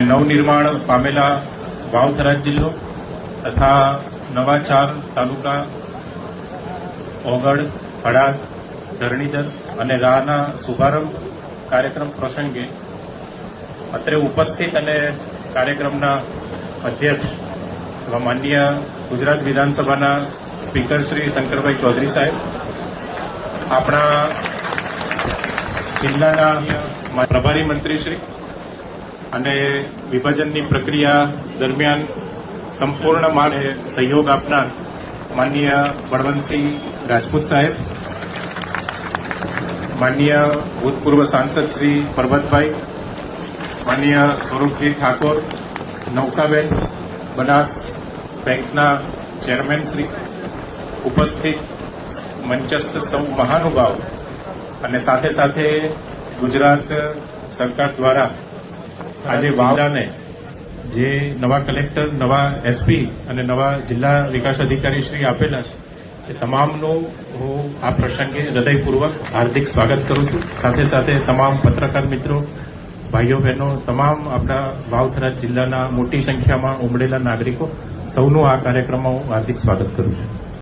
નવનિર્માણ પામેલા વાવથરા જિલ્લો તથા નવા ચાર તાલુકા ઓગળ હડાદ ધરણીધર અને રાહના શુભારંભ કાર્યક્રમ પ્રસંગે અત્રે ઉપસ્થિત અને કાર્યક્રમના અધ્યક્ષ એવા માનનીય ગુજરાત વિધાનસભાના સ્પીકર શ્રી શંકરભાઈ ચૌધરી સાહેબ, આપણા જિલ્લાના પ્રભારી મંત્રી શ્રી અને વિભાજનની પ્રક્રિયા દરમિયાન સંપૂર્ણ માળે સહયોગ આપનાર માનનીય બળવંતસિંહ રાજપૂત સાહેબ, માનનીય ભૂતપૂર્વ સાંસદ શ્રી પરબતભાઈ, માનનીય સ્વરૂપજી ઠાકોર, નૌકાબેન બનાસ બેંકના ચેરમેન શ્રી, ઉપસ્થિત મંચસ્થ સૌ મહાનુભાવ અને સાથે સાથે ગુજરાત સરકાર દ્વારા આજે વાવડાને જે નવા કલેક્ટર નવા એસપી અને નવા જિલ્લા વિકાસ અધિકારી શ્રી આપેલા છે તે તમામનું હું આ પ્રસંગે હૃદયપૂર્વક હાર્દિક સ્વાગત કરું છું. સાથે સાથે તમામ પત્રકાર મિત્રો ભાઈઓ બહેનો તમામ આપણા વાવથરા જિલ્લાના મોટી સંખ્યામાં ઉમડેલા નાગરિકો સૌનું આ કાર્યક્રમમાં હું હાર્દિક સ્વાગત કરું છું.